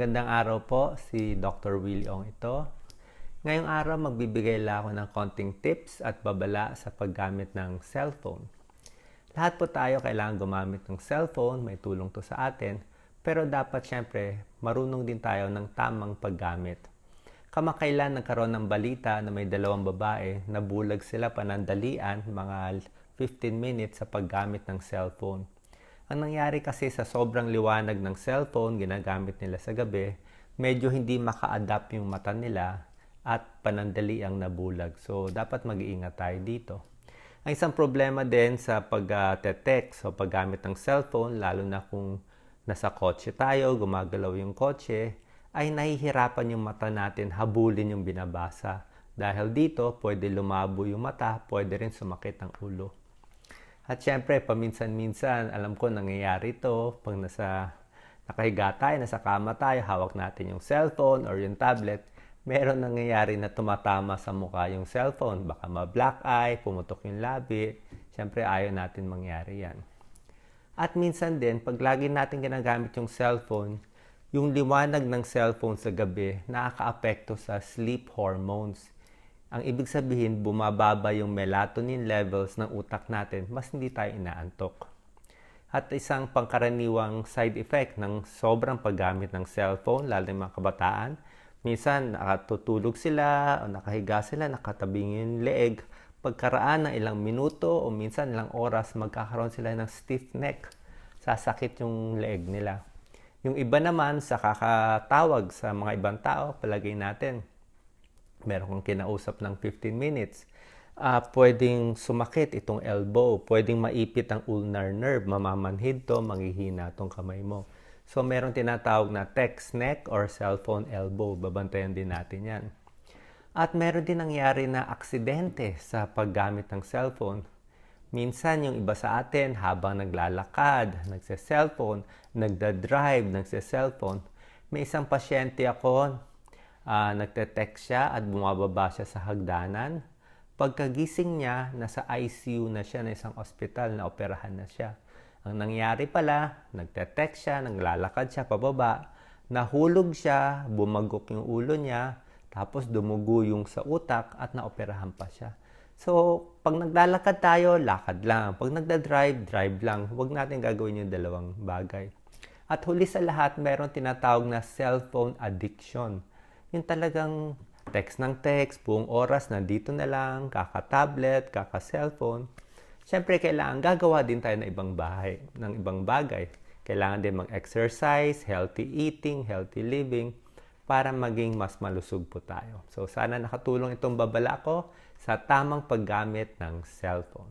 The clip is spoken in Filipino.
Gandang araw po, si Dr. Willie Ong ito. Ngayong araw magbibigay lang ako ng konting tips at babala sa paggamit ng cellphone. Lahat po tayo kailangan gumamit ng cellphone, may tulong to sa atin, pero dapat syempre marunong din tayo ng tamang paggamit. Kamakailan nagkaroon ng balita na may dalawang babae na bulag sila panandalian mga 15 minutes sa paggamit ng cellphone. Ang nangyari kasi sa sobrang liwanag ng cellphone ginagamit nila sa gabi, medyo hindi maka-adapt yung mata nila at panandali ang nabulag. So, dapat mag-iingat tayo dito. Ang isang problema din sa pag-text o paggamit ng cellphone, lalo na kung nasa kotse tayo, gumagalaw yung kotse, ay nahihirapan yung mata natin habulin yung binabasa. Dahil dito, pwede lumabo yung mata, pwede rin sumakit ang ulo. At syempre, paminsan-minsan, alam ko nangyayari to pag nasa nakahiga tayo, nasa kama tayo, hawak natin yung cellphone or yung tablet, meron nangyayari na tumatama sa mukha yung cellphone. Baka ma-black eye, pumutok yung labi. Syempre, ayaw natin mangyari yan. At minsan din, pag lagi natin ginagamit yung cellphone, yung liwanag ng cellphone sa gabi nakaka-apekto sa sleep hormones. Ang ibig sabihin, bumababa yung melatonin levels ng utak natin, mas hindi tayo inaantok. At isang pangkaraniwang side effect ng sobrang paggamit ng cellphone, lalo ng mga kabataan, minsan nakatutulog sila o nakahiga sila, nakatabing yung leeg. Pagkaraan ng ilang minuto o minsan ilang oras, magkakaroon sila ng stiff neck. Sasakit yung leeg nila. Yung iba naman sa kakatawag sa mga ibang tao, palagay natin, meron kang kinausap ng 15 minutes, uh, pwedeng sumakit itong elbow, pwedeng maipit ang ulnar nerve, mamamanhid to, manghihina tong kamay mo. So, meron tinatawag na text neck or cellphone elbow. Babantayan din natin yan. At meron din nangyari na aksidente sa paggamit ng cellphone. Minsan, yung iba sa atin, habang naglalakad, nagse-cellphone, nagda-drive, nagse-cellphone, may isang pasyente ako, uh, nagte-text siya at bumababa siya sa hagdanan. Pagkagising niya, nasa ICU na siya na isang ospital na operahan na siya. Ang nangyari pala, nagte-text siya, naglalakad siya pababa, nahulog siya, bumagok yung ulo niya, tapos dumugo yung sa utak at naoperahan pa siya. So, pag naglalakad tayo, lakad lang. Pag nagda-drive, drive lang. Huwag natin gagawin yung dalawang bagay. At huli sa lahat, meron tinatawag na cellphone addiction. Yung talagang text ng text, buong oras, nandito na lang, kaka-tablet, kaka-cellphone. Siyempre, kailangan gagawa din tayo ng ibang bahay, ng ibang bagay. Kailangan din mag-exercise, healthy eating, healthy living, para maging mas malusog po tayo. So, sana nakatulong itong babala ko sa tamang paggamit ng cellphone.